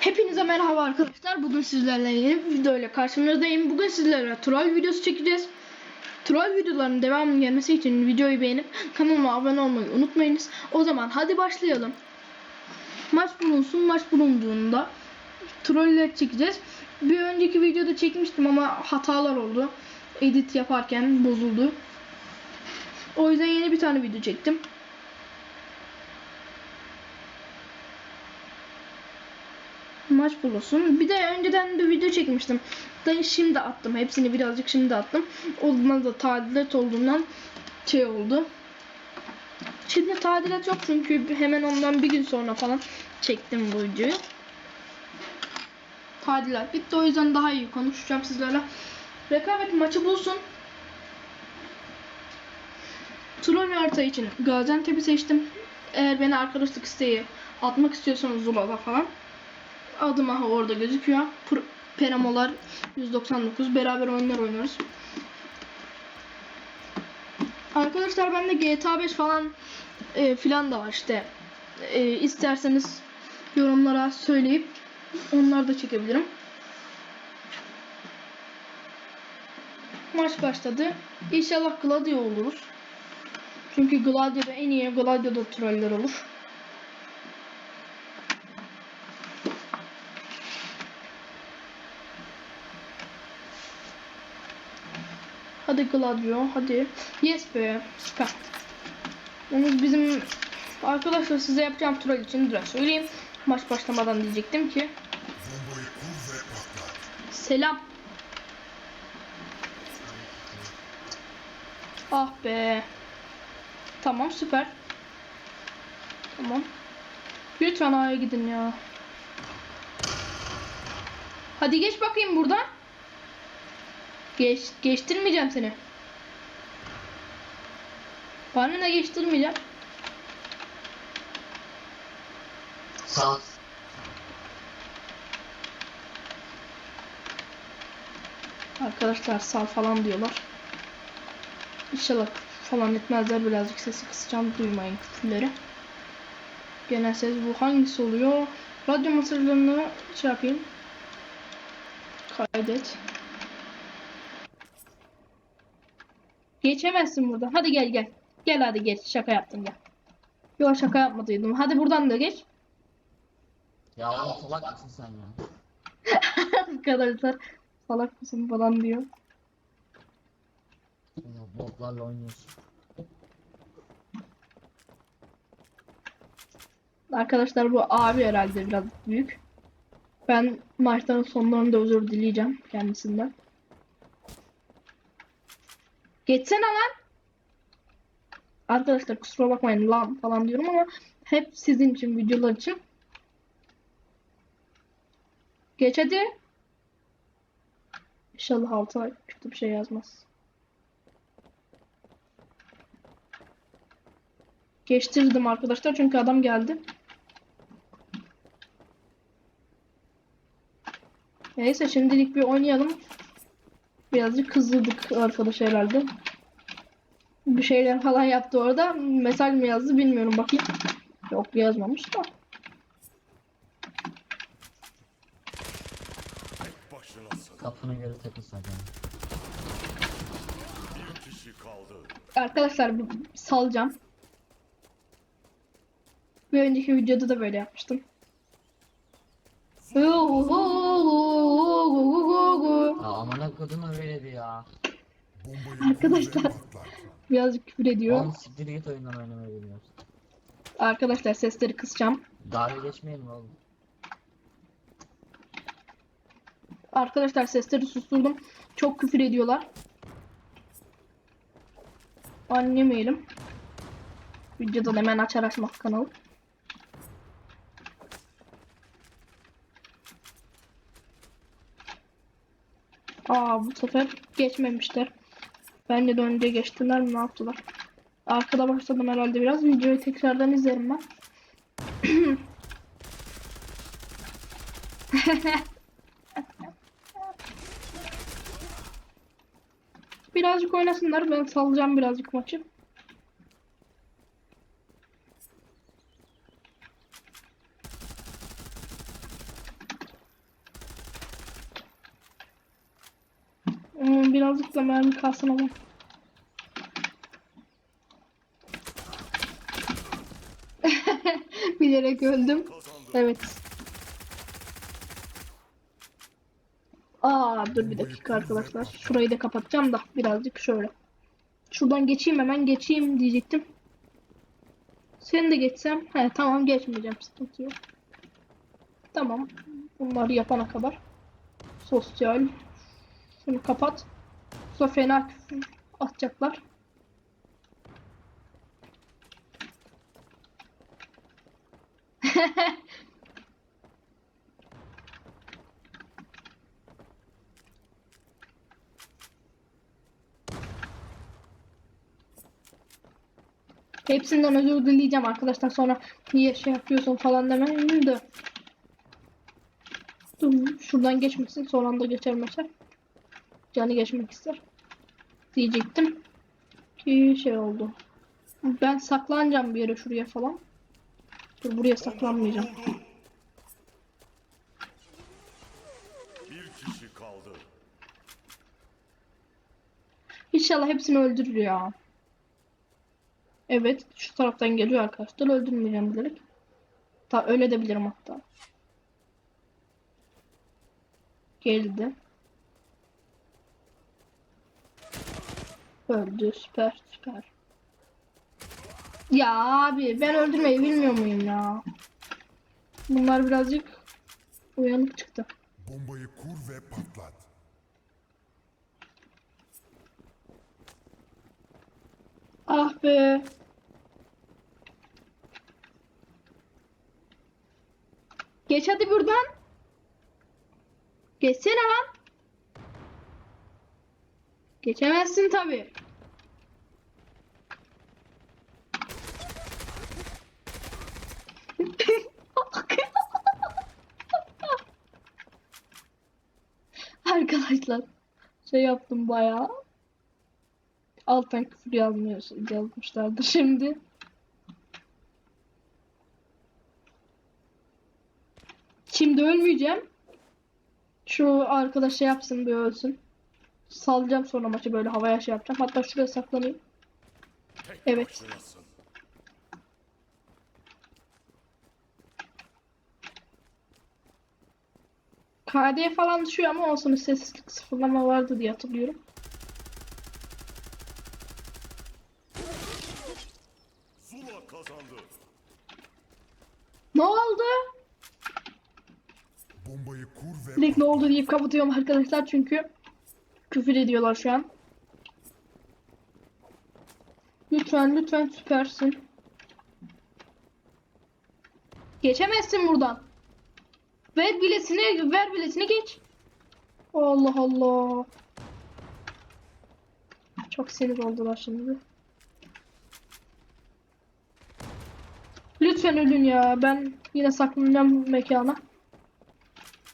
Hepinize merhaba arkadaşlar. Bugün sizlerle yeni bir video ile karşınızdayım. Bugün sizlere troll videosu çekeceğiz. Troll videoların devamı gelmesi için videoyu beğenip kanalıma abone olmayı unutmayınız. O zaman hadi başlayalım. Maç bulunsun. Maç bulunduğunda troller çekeceğiz. Bir önceki videoda çekmiştim ama hatalar oldu. Edit yaparken bozuldu. O yüzden yeni bir tane video çektim. Maç bulunsun. Bir de önceden bir video çekmiştim. Da şimdi attım. Hepsini birazcık şimdi attım. Ondan da tadilat olduğundan şey oldu. Şimdi tadilat yok çünkü hemen ondan bir gün sonra falan çektim bu videoyu. Tadilat bitti o yüzden daha iyi konuşacağım sizlerle. Rekabet maçı bulsun. Troll harita için Gaziantep'i seçtim. Eğer beni arkadaşlık isteği atmak istiyorsanız Zula'da falan adım aha orada gözüküyor. Pr- Peramolar 199 beraber oyunlar oynuyoruz. Arkadaşlar bende GTA 5 falan e, filan da var işte. E, isterseniz yorumlara söyleyip onları da çekebilirim. Maç başladı. İnşallah Gladio oluruz. Çünkü Gladio'da en iyi Gladio'da troller olur. Hadi Gladio hadi. Yes be süper. Yalnız bizim arkadaşlar size yapacağım troll için biraz söyleyeyim. Maç başlamadan diyecektim ki. Selam. Ah be. Tamam süper. Tamam. Lütfen A'ya gidin ya. Hadi geç bakayım buradan. Geç, geçtirmeyeceğim seni. Bana ne geçtirmeyeceğim. Sağ Arkadaşlar sal falan diyorlar. İnşallah falan etmezler. Birazcık sesi kısacağım. Duymayın küfürleri. Genel ses bu. Hangisi oluyor? Radyo mesajlarını şey yapayım. Kaydet. Geçemezsin buradan. Hadi gel gel. Gel hadi geç. Şaka yaptım gel. Yok şaka yapmadıydım. Hadi buradan da geç. Ya oğlum salak mısın sen ya? Arkadaşlar salak mısın falan diyor. Ya botlarla oynuyorsun. Arkadaşlar bu abi herhalde biraz büyük. Ben maçların sonlarında özür dileyeceğim kendisinden. Geçsene lan. Arkadaşlar kusura bakmayın lan falan diyorum ama hep sizin için videolar için. Geç hadi. İnşallah alta kötü bir şey yazmaz. Geçtirdim arkadaşlar çünkü adam geldi. Neyse şimdilik bir oynayalım. Birazcık kızdırdık arkadaş herhalde. Bir şeyler falan yaptı orada. Mesaj mı yazdı bilmiyorum bakayım. Yok yazmamış da. Kafana göre takıl sen yani. Bir kişi kaldı. Arkadaşlar salacağım. Bir önceki videoda da böyle yapmıştım. Ya amına kodum öyleydi ya. Arkadaşlar. Birazcık küfür ediyor. Oğlum siktir git oyundan oynamayı bilmiyorsun. Arkadaşlar sesleri kısacağım. Dalga geçmeyelim oğlum. Arkadaşlar sesleri susturdum. Çok küfür ediyorlar. Annemeyelim. Videodan hemen açar açmak kanalı. Aa bu sefer geçmemişler. Bence de önce geçtiler mi ne yaptılar? Arkada başladım herhalde biraz. Videoyu tekrardan izlerim ben. Birazcık oynasınlar. Ben salacağım birazcık maçı. Birazcık da mermi kalsın ama. Bilerek öldüm. Evet. Aa dur bir dakika arkadaşlar. Şurayı da kapatacağım da birazcık şöyle. Şuradan geçeyim hemen geçeyim diyecektim. Seni de geçsem. He tamam geçmeyeceğim sıkıntı yok. Tamam. Bunları yapana kadar. Sosyal. Şunu kapat. Yoksa fena küfür atacaklar. Hepsinden özür dileyeceğim arkadaşlar sonra niye şey yapıyorsun falan demeyin de. Dur şuradan geçmesin son anda geçer mesela. Canı geçmek ister. Diyecektim. Ki şey oldu. Ben saklanacağım bir yere şuraya falan. Dur buraya saklanmayacağım. Bir kişi kaldı. İnşallah hepsini öldürür ya. Evet şu taraftan geliyor arkadaşlar. Öldürmeyeceğim bilerek. Ta öyle de bilirim hatta. Geldi. Öldü. Süper süper. Ya abi ben öldürmeyi bilmiyor muyum ya? Bunlar birazcık uyanık çıktı. Bombayı kur ve patlat. Ah be. Geç hadi buradan. Geçsene lan. Geçemezsin tabi. Arkadaşlar şey yaptım bayağı. Alttan küfür yazmışlardır şimdi. Şimdi ölmeyeceğim. Şu arkadaş şey yapsın bir ölsün. Salacağım sonra maçı böyle havaya şey yapacağım. Hatta şuraya saklanayım. Evet. KD falan düşüyor ama olsun sessizlik sıfırlama vardı diye hatırlıyorum. Zula kazandı. Ne oldu? Bombayı kur ve Direkt ne oldu deyip kapatıyorum arkadaşlar çünkü küfür ediyorlar şu an. Lütfen lütfen süpersin. Geçemezsin buradan. Ver biletini, ver biletini geç. Allah Allah. Çok sinir oldular şimdi. Lütfen ölün ya. Ben yine saklanacağım mekana.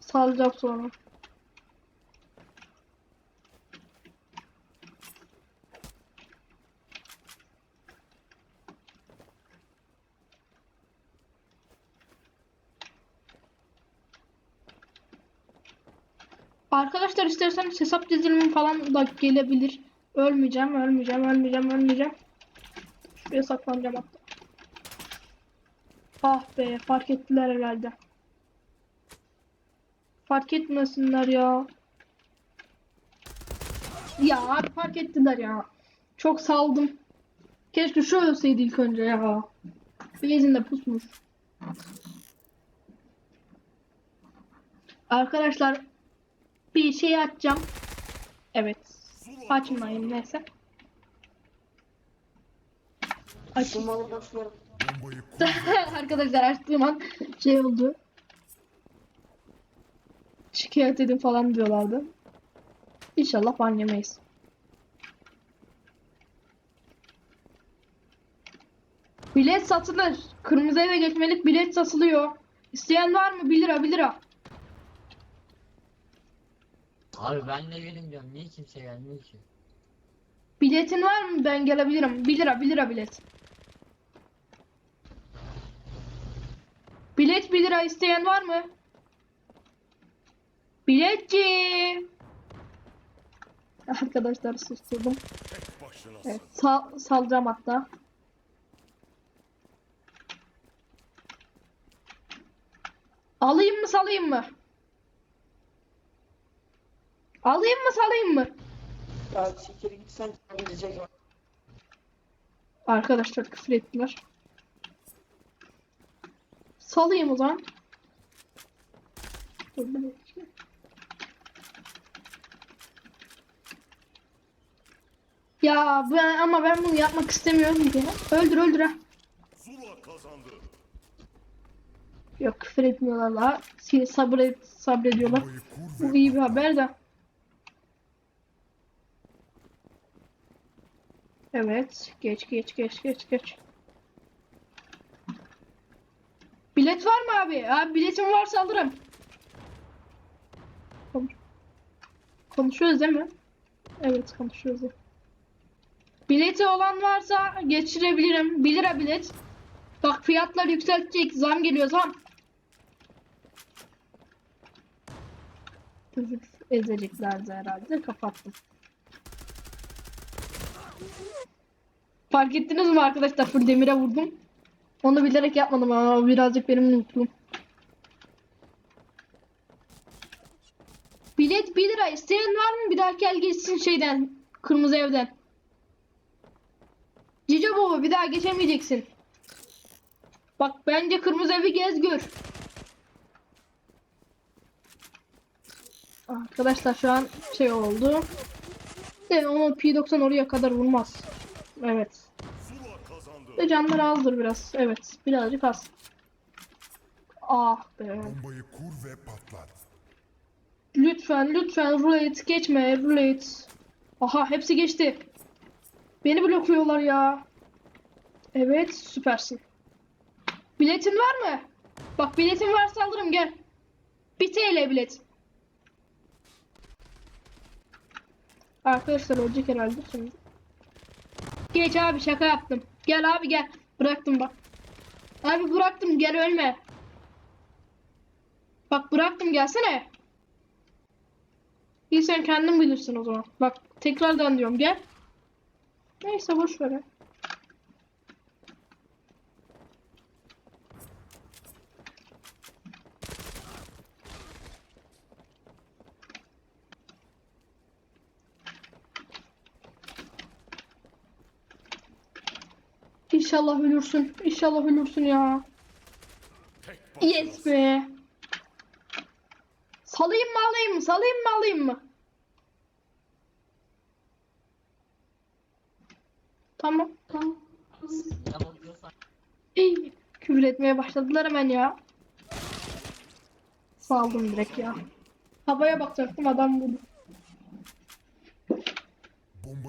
Salacağım sonra. Arkadaşlar isterseniz hesap dizilimi falan da gelebilir. Ölmeyeceğim, ölmeyeceğim, ölmeyeceğim, ölmeyeceğim. Şuraya saklanacağım hatta. Ah be, fark ettiler herhalde. Fark etmesinler ya. Ya fark ettiler ya. Çok saldım. Keşke şu ölseydi ilk önce ya. Beyzinde pusmuş. Arkadaşlar bir şey açacağım. Evet. Açmayayım neyse. Aç. Bombayı boşver. bombayı kur Arkadaşlar açtığım an şey oldu. Şikayet edin falan diyorlardı. İnşallah ban yemeyiz. Bilet satılır. Kırmızı eve geçmelik bilet satılıyor. İsteyen var mı? 1 lira 1 lira. Abi ben de gelin diyorum. Niye kimse gelmiyor ki? Biletin var mı? Ben gelebilirim. 1 lira 1 lira bilet. Bilet 1 lira isteyen var mı? Biletçi. Arkadaşlar susturdum. Evet, sal salacağım hatta. Alayım mı salayım mı? Alayım mı salayım mı? Ya siktir git sen gidecek. Arkadaşlar küfür ettiler. Salayım o zaman. Ya ben ama ben bunu yapmak istemiyorum ki. Öldür öldür ha. Yok küfür etmiyorlar la. Sabret, sabrediyorlar. Bu iyi bir haber de. Evet. Geç geç geç geç geç. Bilet var mı abi? Abi biletim varsa alırım. Konuş- Konuşuyoruz değil mi? Evet konuşuyoruz. Bileti olan varsa geçirebilirim. 1 lira bilet. Bak fiyatlar yükseltecek. Zam geliyor zam. Çocuk ezeceklerdi herhalde. Kapattım. Fark ettiniz mi arkadaşlar? Full demire vurdum. Onu bilerek yapmadım ama birazcık benim unuttum. Bilet 1 lira. İsteyen var mı? Bir daha gel geçsin şeyden. Kırmızı evden. Cici baba bir daha geçemeyeceksin. Bak bence kırmızı evi gez gör. Arkadaşlar şu an şey oldu. De onu P90 oraya kadar vurmaz. Evet. Ve canları azdır biraz. Evet. Birazcık az. Ah be. Bombayı kur ve patlat. Lütfen lütfen rulet geçme rulet. Aha hepsi geçti. Beni blokluyorlar ya. Evet süpersin. Biletin var mı? Bak biletin varsa alırım gel. 1 TL bilet. Arkadaşlar olacak herhalde şimdi. Geç abi şaka yaptım. Gel abi gel. Bıraktım bak. Abi bıraktım gel ölme. Bak bıraktım gelsene. İyi sen kendin bilirsin o zaman. Bak tekrardan diyorum gel. Neyse boş ver. İnşallah ölürsün. İnşallah ölürsün ya. Yes be. Salayım mı alayım mı? Salayım mı alayım mı? Tamam. Tamam. İyi. Küfür etmeye başladılar hemen ya. Saldım direkt ya. Havaya bakacaktım adam vurdu.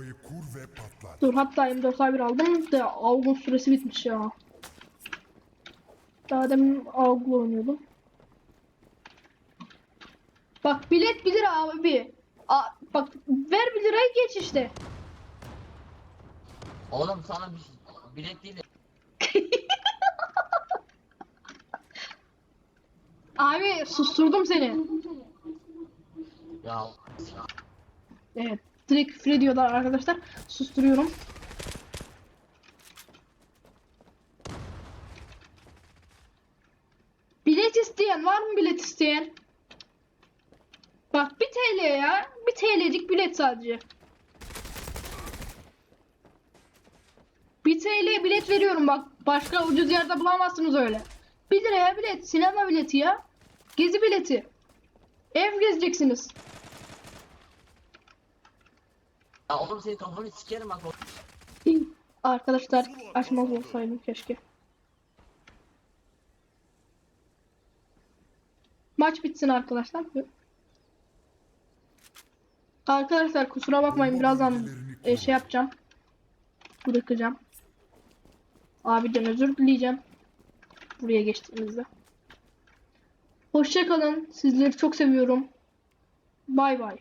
Bombayı kur ve patlat. Dur hatta M4 bir aldım da Avgun süresi bitmiş ya. Daha demin Avgun oynuyordum. Bak bilet 1 lira abi. A, bak ver 1 lirayı geç işte. oğlum sana bir şey- bilet değil de Abi susturdum seni. ya Evet. Direkt küfür ediyorlar arkadaşlar. Susturuyorum. Bilet isteyen var mı bilet isteyen? Bak 1 TL ya. 1 TL'lik bilet sadece. 1 TL bilet veriyorum bak. Başka ucuz yerde bulamazsınız öyle. 1 liraya bilet. Sinema bileti ya. Gezi bileti. Ev gezeceksiniz. Ya oğlum senin kafanı sikerim bak Arkadaşlar açmaz olsaydım keşke. Maç bitsin arkadaşlar. Arkadaşlar kusura bakmayın birazdan e, şey yapacağım. Bırakacağım. Abiden özür dileyeceğim. Buraya geçtiğimizde. Hoşça kalın. Sizleri çok seviyorum. Bay bay.